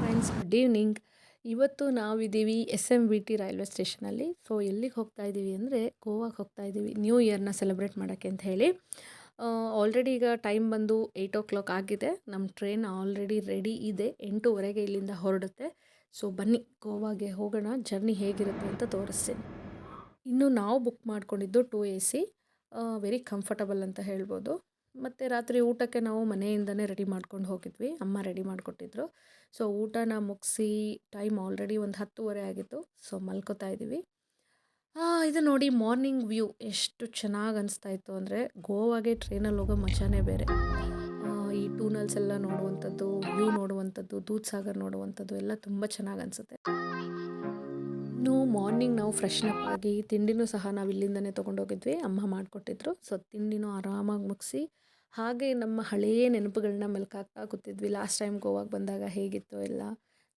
Friends good evening ಇವತ್ತು ನಾವಿದ್ದೀವಿ S M V T railway ಸ್ಟೇಷನಲ್ಲಿ so ಎಲ್ಲಿಗೆ ಹೋಗ್ತಾ ಇದ್ದೀವಿ ಅಂದರೆ ಗೋವಾಗೆ ಹೋಗ್ತಾ ಇದ್ದೀವಿ. ನ್ಯೂ ಇಯರ್ನ ಸೆಲೆಬ್ರೇಟ್ ಮಾಡೋಕ್ಕೆ ಅಂತ ಹೇಳಿ. ಆಲ್ರೆಡಿ ಈಗ ಟೈಮ್ ಬಂದು ಏಯ್ಟ್ ಓ ಕ್ಲಾಕ್ ಆಗಿದೆ. ನಮ್ಮ ಟ್ರೈನ್ ಆಲ್ರೆಡಿ ರೆಡಿ ಇದೆ. ಎಂಟೂವರೆಗೆ ಇಲ್ಲಿಂದ ಹೊರಡುತ್ತೆ. ಸೊ ಬನ್ನಿ, ಗೋವಾಗೆ ಹೋಗೋಣ. ಜರ್ನಿ ಹೇಗಿರುತ್ತೆ ಅಂತ ತೋರಿಸ್ತೀನಿ. ಇನ್ನು ನಾವು ಬುಕ್ ಮಾಡಿಕೊಂಡಿದ್ದು two A C very comfortable ಅಂತ ಹೇಳ್ಬೋದು. ಮತ್ತು ರಾತ್ರಿ ಊಟಕ್ಕೆ ನಾವು ಮನೆಯಿಂದನೇ ರೆಡಿ ಮಾಡ್ಕೊಂಡು ಹೋಗಿದ್ವಿ. ಅಮ್ಮ ರೆಡಿ ಮಾಡಿಕೊಟ್ಟಿದ್ರು. ಸೊ, ಊಟನ ಮುಗಿಸಿ ಟೈಮ್ ಆಲ್ರೆಡಿ ಒಂದು ಹತ್ತುವರೆ ಆಗಿತ್ತು. ಸೊ ಮಲ್ಕೋತಾ ಇದ್ದೀವಿ ಇದು ನೋಡಿ ಮಾರ್ನಿಂಗ್ ವ್ಯೂ ಎಷ್ಟು ಚೆನ್ನಾಗಿ ಅನಿಸ್ತಾ ಇತ್ತು ಅಂದರೆ ಗೋವಾಗೆ ಟ್ರೈನಲ್ಲಿ ಹೋಗೋ ಮಜಾನೇ ಬೇರೆ. ಈ ಟೂನಲ್ಸ್ ಎಲ್ಲ ನೋಡುವಂಥದ್ದು ವ್ಯೂ ನೋಡುವಂಥದ್ದು ದೂದ್ ಸಾಗರ್ ನೋಡುವಂಥದ್ದು ಎಲ್ಲ ತುಂಬ ಚೆನ್ನಾಗಿ ಅನಿಸುತ್ತೆ. ಇನ್ನು ಮಾರ್ನಿಂಗ್ ನಾವು ಫ್ರೆಶ್ನಪ್ ಆಗಿ ತಿಂಡಿನೂ ಸಹ ನಾವು ಇಲ್ಲಿಂದನೇ ತೊಗೊಂಡೋಗಿದ್ವಿ. ಅಮ್ಮ ಮಾಡಿಕೊಟ್ಟಿದ್ರು. ಸೊ ತಿಂಡಿನೂ ಆರಾಮಾಗಿ ಮುಗಿಸಿ, ಹಾಗೆ ನಮ್ಮ ಹಳೆಯ ನೆನಪುಗಳನ್ನ ಮೆಲ್ಕಾಕ್ತಾ ಕೂತಿದ್ವಿ. ಲಾಸ್ಟ್ ಟೈಮ್ ಗೋವಾಗೆ ಬಂದಾಗ ಹೇಗಿತ್ತು ಎಲ್ಲ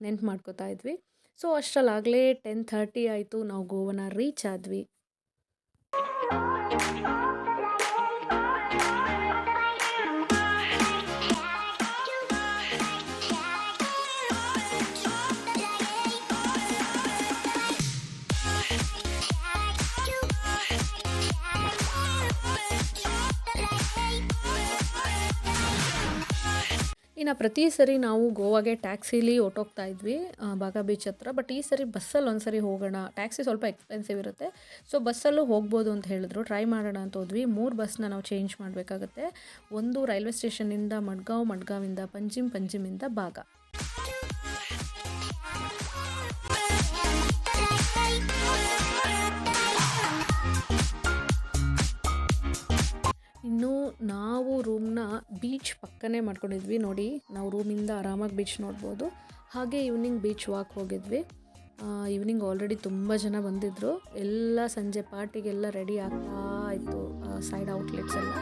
ನೆನ್ಪು ಮಾಡ್ಕೋತಾ ಇದ್ವಿ. ಸೊ ಅಷ್ಟರಲ್ಲಾಗಲೇ ಟೆನ್ ಥರ್ಟಿ ಆಯಿತು. ನಾವು ಗೋವಾನ ರೀಚ್ ಆದ್ವಿ. ಇನ್ನು ಪ್ರತಿ ಸರಿ ನಾವು ಗೋವಾಗೆ ಟ್ಯಾಕ್ಸಿಲಿ ಹೊಟ್ಟೋಗ್ತಾ ಇದ್ವಿ ಬಾಗಾ ಬೀಚ್ ಹತ್ರ. ಬಟ್ ಈ ಸರಿ ಬಸ್ಸಲ್ಲಿ ಒಂದು ಸರಿ ಹೋಗೋಣ. ಟ್ಯಾಕ್ಸಿ ಸ್ವಲ್ಪ ಎಕ್ಸ್ಪೆನ್ಸಿವ್ ಇರುತ್ತೆ. ಸೊ ಬಸ್ಸಲ್ಲೂ ಹೋಗ್ಬೋದು ಅಂತ ಹೇಳಿದ್ರು. ಟ್ರೈ ಮಾಡೋಣ ಅಂತ ಹೋದ್ವಿ. ಮೂರು ಬಸ್ನ ನಾವು ಚೇಂಜ್ ಮಾಡಬೇಕಾಗತ್ತೆ. ಒಂದು ರೈಲ್ವೆ ಸ್ಟೇಷನ್ನಿಂದ ಮಡ್ಗಾಂವ್, ಮಡ್ಗಾವಿಂದ ಪಂಜಿಮ್ ಪಂಜಿಮಿಂದ ಬಾಗ ಇನ್ನು ನಾವು ರೂಮ್ನ ಬೀಚ್ ಪಕ್ಕನೇ ಮಾಡ್ಕೊಂಡಿದ್ವಿ. ನೋಡಿ, ನಾವು ರೂಮಿಂದ ಆರಾಮಾಗಿ ಬೀಚ್ ನೋಡ್ಬೋದು. ಹಾಗೆ ಈವ್ನಿಂಗ್ ಬೀಚ್ ವಾಕ್ ಹೋಗಿದ್ವಿ. ಈವ್ನಿಂಗ್ ಆಲ್ರೆಡಿ ತುಂಬ ಜನ ಬಂದಿದ್ದರು ಎಲ್ಲ ಸಂಜೆ ಪಾರ್ಟಿಗೆಲ್ಲ ರೆಡಿ ಆಗ್ತಾ ಇತ್ತು ಸೈಡ್ ಔಟ್ಲೆಟ್ಸ್ ಎಲ್ಲ.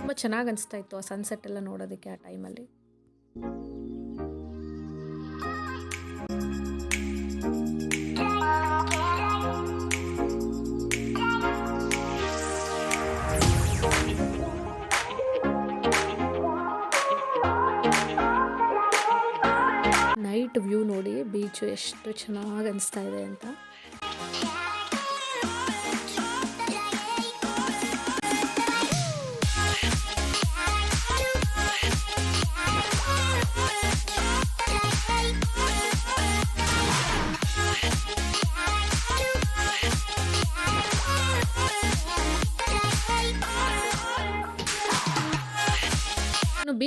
ತುಂಬ ಚೆನ್ನಾಗಿ ಅನಿಸ್ತಾ ಇತ್ತು ಆ ಸನ್ಸೆಟ್ ಎಲ್ಲ ನೋಡೋದಕ್ಕೆ ಆ ಟೈಮಲ್ಲಿ ನೈಟ್ ವ್ಯೂ ನೋಡಿ ಬೀಚು ಎಷ್ಟು ಚೆನ್ನಾಗಿ ಅನಿಸ್ತಾ ಇದೆ ಅಂತ.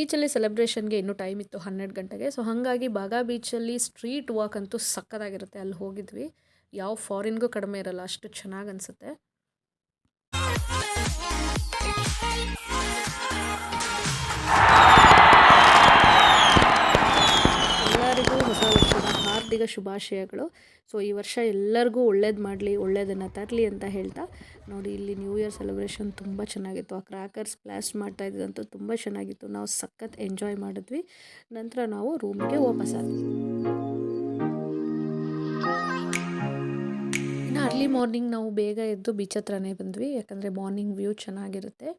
ಬೀಚಲ್ಲಿ ಸೆಲೆಬ್ರೇಷನ್ಗೆ ಇನ್ನೂ ಟೈಮ್ ಇತ್ತು ಹನ್ನೆರಡು ಗಂಟೆಗೆ. ಸೊ ಹಾಗಾಗಿ ಬಾಗಾ ಬೀಚಲ್ಲಿ ಸ್ಟ್ರೀಟ್ ವಾಕ್ ಅಂತೂ ಸಕ್ಕತ್ತಾಗಿರುತ್ತೆ ಅಲ್ಲಿ ಹೋಗಿದ್ವಿ. ಯಾವ ಫಾರಿನ್ಗೂ ಕಡಿಮೆ ಇರಲ್ಲ, ಅಷ್ಟು ಚೆನ್ನಾಗಿ ಅನಿಸುತ್ತೆ. ಹಾರ್ದಿಕ ಶುಭಾಶಯಗಳು. ಸೊ ಈ ವರ್ಷ ಎಲ್ಲರಿಗೂ ಒಳ್ಳೇದು ಮಾಡಲಿ, ಒಳ್ಳೇದನ್ನು ತರಲಿ ಅಂತ ಹೇಳ್ತಾ, ನೋಡಿ ಇಲ್ಲಿ ನ್ಯೂ ಇಯರ್ ಸೆಲೆಬ್ರೇಷನ್ ತುಂಬ ಚೆನ್ನಾಗಿತ್ತು. ಆ ಕ್ರ್ಯಾಕರ್ಸ್ ಬ್ಲಾಸ್ಟ್ ಮಾಡ್ತಾ ಇದ್ದಂತೂ ತುಂಬ ಚೆನ್ನಾಗಿತ್ತು. ನಾವು ಸಖತ್ ಎಂಜಾಯ್ ಮಾಡಿದ್ವಿ. ನಂತರ ನಾವು ರೂಮ್ಗೆ ವಾಪಸ್ ಆದ್ವಿ. ಇನ್ನು ಅರ್ಲಿ ಮಾರ್ನಿಂಗ್ ನಾವು ಬೇಗ ಎದ್ದು ಬೀಚ್ ಹತ್ರನೇ ಬಂದ್ವಿ. ಯಾಕಂದರೆ ಮಾರ್ನಿಂಗ್ ವ್ಯೂ ಚೆನ್ನಾಗಿರುತ್ತೆ.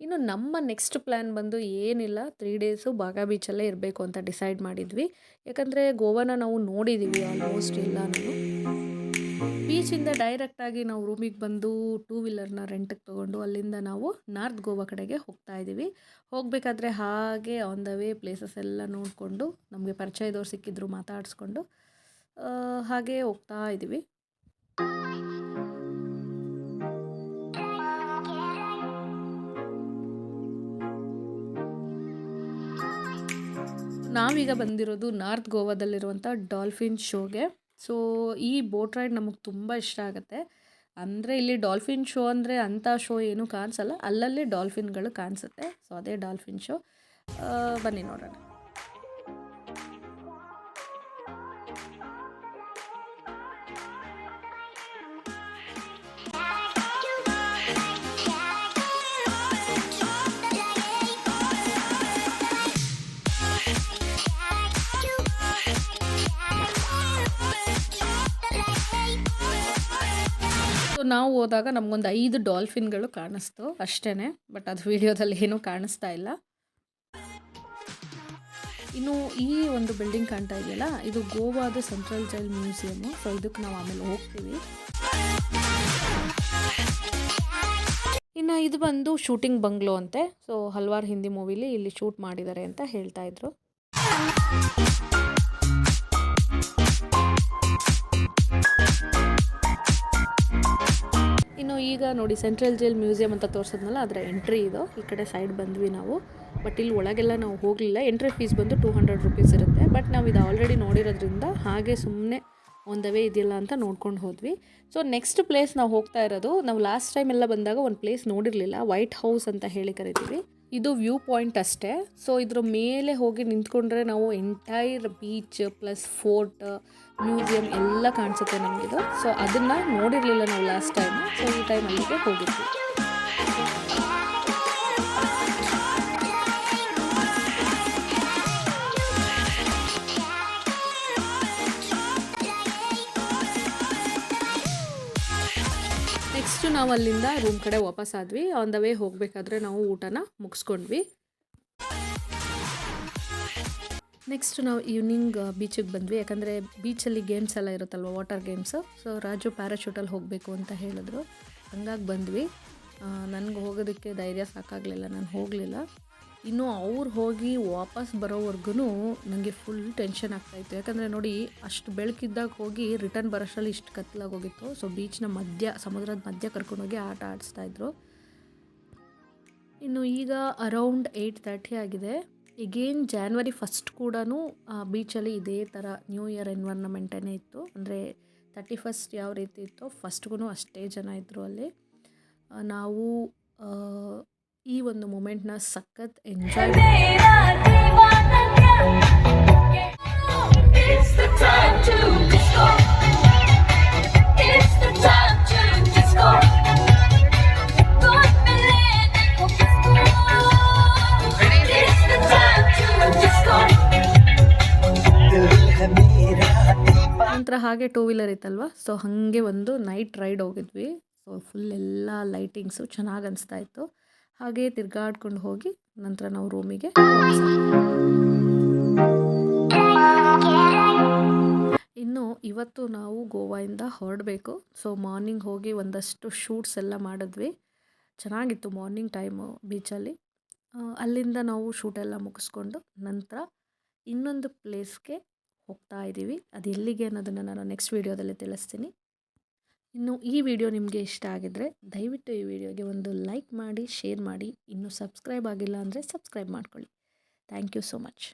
ಇನ್ನು ನಮ್ಮ ನೆಕ್ಸ್ಟ್ ಪ್ಲ್ಯಾನ್ ಬಂದು ಏನಿಲ್ಲ ತ್ರೀ ಡೇಸು ಬಾಗಾ ಬೀಚಲ್ಲೇ ಇರಬೇಕು ಅಂತ ಡಿಸೈಡ್ ಮಾಡಿದ್ವಿ. ಯಾಕಂದರೆ ಗೋವಾನ ನಾವು ನೋಡಿದ್ದೀವಿ ಆಲ್ಮೋಸ್ಟ್ ಎಲ್ಲನೂ. ಬೀಚಿಂದ ಡೈರೆಕ್ಟಾಗಿ ನಾವು ರೂಮಿಗೆ ಬಂದು ಟೂ ವೀಲರ್ನ ರೆಂಟಿಗೆ ತೊಗೊಂಡು ಅಲ್ಲಿಂದ ನಾವು ನಾರ್ತ್ ಗೋವಾ ಕಡೆಗೆ ಹೋಗ್ತಾ ಇದ್ದೀವಿ ಹೋಗಬೇಕಾದ್ರೆ ಹಾಗೆ ಆನ್ ದ ವೇ ಪ್ಲೇಸಸ್ ಎಲ್ಲ ನೋಡಿಕೊಂಡು ನಮಗೆ ಪರಿಚಯದವ್ರು ಸಿಕ್ಕಿದ್ರು ಮಾತಾಡಿಸ್ಕೊಂಡು ಹಾಗೆ ಹೋಗ್ತಾ ಇದ್ದೀವಿ ನಾವೀಗ ಬಂದಿರೋದು ನಾರ್ತ್ ಗೋವಾದಲ್ಲಿರುವಂಥ ಡಾಲ್ಫಿನ್ ಶೋಗೆ. ಸೊ, ಈ ಬೋಟ್ ರೈಡ್ ನಮಗೆ ತುಂಬ ಇಷ್ಟ ಆಗುತ್ತೆ. ಅಂದರೆ ಇಲ್ಲಿ ಡಾಲ್ಫಿನ್ ಶೋ ಅಂದರೆ ಅಂಥ ಶೋ ಏನೂ ಕಾಣಿಸಲ್ಲ, ಅಲ್ಲಲ್ಲಿ ಡಾಲ್ಫಿನ್ಗಳು ಕಾಣಿಸುತ್ತೆ. ಸೊ, ಅದೇ ಡಾಲ್ಫಿನ್ ಶೋ. ಬನ್ನಿ ನೋಡೋಣ. ನಾವು ಹೋದಾಗ ನಮಗೊಂದು ಐದು ಡಾಲ್ಫಿನ್ಗಳು ಕಾಣಿಸ್ತು ಅಷ್ಟೇ ಬಟ್ ಅದು ವಿಡಿಯೋದಲ್ಲಿ ಏನೂ ಕಾಣಿಸ್ತಾ ಇಲ್ಲ. ಇನ್ನು ಈ ಒಂದು ಬಿಲ್ಡಿಂಗ್ ಕಾಣ್ತಾ ಇದೆಯಲ್ಲ, ಇದು ಗೋವಾದ ಸೆಂಟ್ರಲ್ ಜೈಲ್ ಮ್ಯೂಸಿಯಮ್ಮು, ಸೊ ಇದಕ್ಕೆ ನಾವು ಆಮೇಲೆ ಹೋಗ್ತೀವಿ. ಇನ್ನು ಇದು ಬಂದು ಶೂಟಿಂಗ್ ಬಂಗ್ಲೋ ಅಂತೆ, ಸೊ ಹಲವಾರು ಹಿಂದಿ ಮೂವಿಲಿ ಇಲ್ಲಿ ಶೂಟ್ ಮಾಡಿದ್ದಾರೆ ಅಂತ ಹೇಳ್ತಾ ಇದ್ರು. ನೋಡಿ ಸೆಂಟ್ರಲ್ ಜೈಲ್ ಮ್ಯೂಸಿಯಂ ಅಂತ ತೋರಿಸಿದ್ನಲ್ಲ, ಅದರ ಎಂಟ್ರಿ ಇದು. ಈ ಕಡೆ ಸೈಡ್ ಬಂದ್ವಿ ನಾವು. ಬಟ್ ಇಲ್ಲಿ ಒಳಗೆಲ್ಲ ನಾವು ಹೋಗಲಿಲ್ಲ. ಎಂಟ್ರಿ ಫೀಸ್ ಬಂದು ಟೂ ಹಂಡ್ರೆಡ್ ರುಪೀಸ್ ಇರುತ್ತೆ. ಬಟ್ ನಾವು ಇದು ಆಲ್ರೆಡಿ ನೋಡಿರೋದ್ರಿಂದ ಹಾಗೆ ಸುಮ್ಮನೆ ಒಂದವೇ ಇದೆಯಲ್ಲ ಅಂತ ನೋಡ್ಕೊಂಡು ಹೋದ್ವಿ. ಸೊ ನೆಕ್ಸ್ಟ್ ಪ್ಲೇಸ್ ನಾವು ಹೋಗ್ತಾ ಇರೋದು, ನಾವು ಲಾಸ್ಟ್ ಟೈಮ್ ಎಲ್ಲ ಬಂದಾಗ ಒಂದು ಪ್ಲೇಸ್ ನೋಡಿರಲಿಲ್ಲ. ವೈಟ್ ಹೌಸ್ ಅಂತ ಹೇಳಿ ಕರಿತೀವಿ. ಇದು ವ್ಯೂ ಪಾಯಿಂಟ್ ಅಷ್ಟೇ. ಸೊ ಇದ್ರ ಮೇಲೆ ಹೋಗಿ ನಿಂತ್ಕೊಂಡ್ರೆ ನಾವು entire beach plus fort museum ಎಲ್ಲ ಕಾಣಿಸುತ್ತೆ ನಮಗಿದು. ಸೊ ಅದನ್ನು ನೋಡಿರಲಿಲ್ಲ ನಾವು ಲಾಸ್ಟ್ ಟೈಮ್ ಸೊ ಈ ಟೈಮ್ ಅಲ್ಲಿಗೆ ಹೋಗಿದ್ವಿ. ನೆಕ್ಸ್ಟ್ ನಾವು ಅಲ್ಲಿಂದ ರೂಮ್ ಕಡೆ ವಾಪಸ್ ಆದ್ವಿ. ಆನ್ ದ ವೇ ಹೋಗಬೇಕಾದ್ರೆ ನಾವು ಊಟನ ಮುಗಿಸ್ಕೊಂಡ್ವಿ. ನೆಕ್ಸ್ಟ್ ನಾವು ಈವ್ನಿಂಗ್ ಬೀಚಿಗೆ ಬಂದ್ವಿ. ಯಾಕಂದರೆ ಬೀಚಲ್ಲಿ ಗೇಮ್ಸ್ ಎಲ್ಲ ಇರುತ್ತಲ್ವ ವಾಟರ್ ಗೇಮ್ಸು ಸೊ ರಾಜು ಪ್ಯಾರಾಶೂಟಲ್ಲಿ ಹೋಗಬೇಕು ಅಂತ ಹೇಳಿದ್ರು. ಹಂಗಾಗಿ ಬಂದ್ವಿ. ನನಗೆ ಹೋಗೋದಕ್ಕೆ ಧೈರ್ಯ ಸಾಕಾಗಲಿಲ್ಲ. ನಾನು ಹೋಗಲಿಲ್ಲ. ಇನ್ನು ಅವ್ರು ಹೋಗಿ ವಾಪಸ್ ಬರೋವರೆಗೂ ನನಗೆ ಫುಲ್ ಟೆನ್ಷನ್ ಆಗ್ತಾಯಿತ್ತು ಯಾಕಂದರೆ ನೋಡಿ, ಅಷ್ಟು ಬೆಳಕಿದ್ದಾಗ ಹೋಗಿ ರಿಟರ್ನ್ ಬರೋಷ್ಟರಲ್ಲಿ ಇಷ್ಟು ಕತ್ಲಾಗಿ ಹೋಗಿತ್ತು. ಸೊ ಬೀಚ್ನ ಮಧ್ಯ, ಸಮುದ್ರದ ಮಧ್ಯ ಕರ್ಕೊಂಡೋಗಿ ಆಟ ಆಡಿಸ್ತಾಯಿದ್ರು ಇನ್ನು ಈಗ ಅರೌಂಡ್ ಏಯ್ಟ್ ತರ್ಟಿ ಆಗಿದೆ. ಎಗೇನ್ ಜಾನ್ವರಿ ಫಸ್ಟ್ ಕೂಡ ಬೀಚಲ್ಲಿ ಇದೇ ಥರ ನ್ಯೂ ಇಯರ್ ಎನ್ವೈರ್ನಮೆಂಟೇ ಇತ್ತು. ಅಂದರೆ ತರ್ಟಿ ಫಸ್ಟ್ ಯಾವ ರೀತಿ ಇತ್ತು ಫಸ್ಟ್ಗೂ ಅಷ್ಟೇ ಜನ ಇದ್ದರು ಅಲ್ಲಿ. ನಾವು ಈ ಒಂದು ಮೂಮೆಂಟ್ನ ಸಖತ್ ಎಂಜಾಯ್ ನಂತರ ಹಾಗೆ ಟೂ ವೀಲರ್ ಇತ್ತಲ್ವ? ಸೊ ಹಂಗೆ ಒಂದು ನೈಟ್ ರೈಡ್ ಹೋಗಿದ್ವಿ. ಸೊ ಫುಲ್ ಎಲ್ಲ ಲೈಟಿಂಗ್ಸು ಚೆನ್ನಾಗಿ ಅನಿಸ್ತಾ ಇತ್ತು. ಹಾಗೆ ತಿರ್ಗಾಡ್ಕೊಂಡು ಹೋಗಿ ನಂತರ ನಾವು ರೂಮಿಗೆ ಇನ್ನು ಇವತ್ತು ನಾವು ಗೋವಾಯಿಂದ ಹೊರಡಬೇಕು. ಸೊ ಮಾರ್ನಿಂಗ್ ಹೋಗಿ ಒಂದಷ್ಟು ಶೂಟ್ಸ್ ಎಲ್ಲ ಮಾಡಿದ್ವಿ. ಚೆನ್ನಾಗಿತ್ತು ಮಾರ್ನಿಂಗ್ ಟೈಮು ಬೀಚಲ್ಲಿ ಅಲ್ಲಿಂದ ನಾವು ಶೂಟೆಲ್ಲ ಮುಗಿಸ್ಕೊಂಡು ನಂತರ ಇನ್ನೊಂದು ಪ್ಲೇಸ್ಗೆ ಹೋಗ್ತಾ ಇದ್ದೀವಿ ಅದು ಎಲ್ಲಿಗೆ ಅನ್ನೋದನ್ನು ನಾನು ನೆಕ್ಸ್ಟ್ ವೀಡಿಯೋದಲ್ಲಿ ತಿಳಿಸ್ತೀನಿ. ಇನ್ನು ಈ ವಿಡಿಯೋ ನಿಮಗೆ ಇಷ್ಟ ಆಗಿದ್ದರೆ ದಯವಿಟ್ಟು ಈ ವಿಡಿಯೋಗೆ ಒಂದು ಲೈಕ್ ಮಾಡಿ, ಶೇರ್ ಮಾಡಿ. ಇನ್ನೂ ಸಬ್ಸ್ಕ್ರೈಬ್ ಆಗಿಲ್ಲ ಅಂದರೆ ಸಬ್ಸ್ಕ್ರೈಬ್ ಮಾಡ್ಕೊಳ್ಳಿ. Thank you so much.